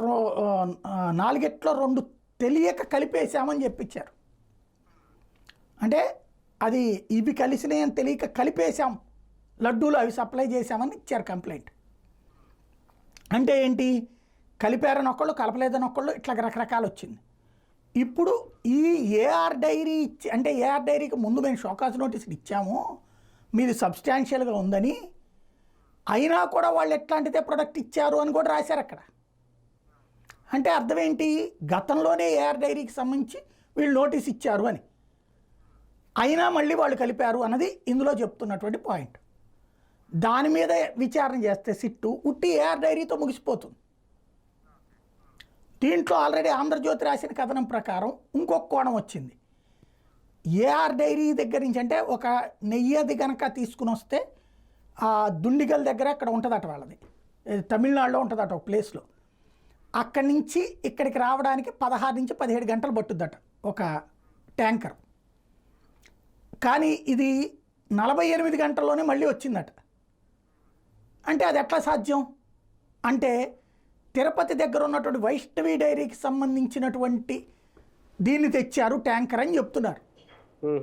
రో- నాలుగెట్లో నాలుగిట్లో రెండు తెలియక కలిపేశామని చెప్పించారు. అంటే అది ఇవి కలిసినాయి అని తెలియక కలిపేశాం. లడ్డూలు అవి సప్లై చేశామని ఇచ్చారు కంప్లైంట్. అంటే ఏంటి? కలిపారని ఒకళ్ళు కలపలేదని ఒకళ్ళు ఇట్లా రకరకాలు వచ్చింది. ఇప్పుడు ఈ ఏఆర్ డైరీ ఇచ్చి అంటే ఏఆర్ డైరీకి ముందు మేము షోకాస్ నోటీసులు ఇచ్చాము. మీది సబ్స్టాన్షియల్గా ఉందని. అయినా కూడా వాళ్ళు ఎట్లాంటిదే ప్రొడక్ట్ ఇచ్చారు అని కూడా రాశారు అక్కడ. అంటే అర్థం ఏంటి గతంలోనే ఏఆర్ డైరీకి సంబంధించి వీళ్ళు నోటీస్ ఇచ్చారు అని. అయినా మళ్ళీ వాళ్ళు కలిపారు అన్నది ఇందులో చెప్తున్నటువంటి పాయింట్. దాని మీద విచారణ చేస్తే సిట్టు ఉట్టి ఏఆర్ డైరీతో ముగిసిపోతుంది. దీంట్లో ఆల్రెడీ ఆంధ్రజ్యోతి రాసిన కథనం ప్రకారం ఇంకొక కోణం వచ్చింది. ఏఆర్ డైరీ దగ్గర నుంచి అంటే ఒక నెయ్యది కనుక తీసుకుని వస్తే ఆ దుండిగల్ దగ్గర అక్కడ ఉంటుందట వాళ్ళది. తమిళనాడులో ఉంటుందట ఒక ప్లేస్లో. అక్కడి నుంచి ఇక్కడికి రావడానికి పదహారు నుంచి పదిహేడు గంటలు పట్టుద్దట ఒక ట్యాంకర్. కానీ ఇది నలభై ఎనిమిది గంటల్లోనే మళ్ళీ వచ్చిందట. అంటే అది ఎట్లా సాధ్యం? అంటే తిరుపతి దగ్గర ఉన్నటువంటి వైష్ణవి డైరీకి సంబంధించినటువంటి దీన్ని తెచ్చారు ట్యాంకర్ అని చెప్తున్నారు.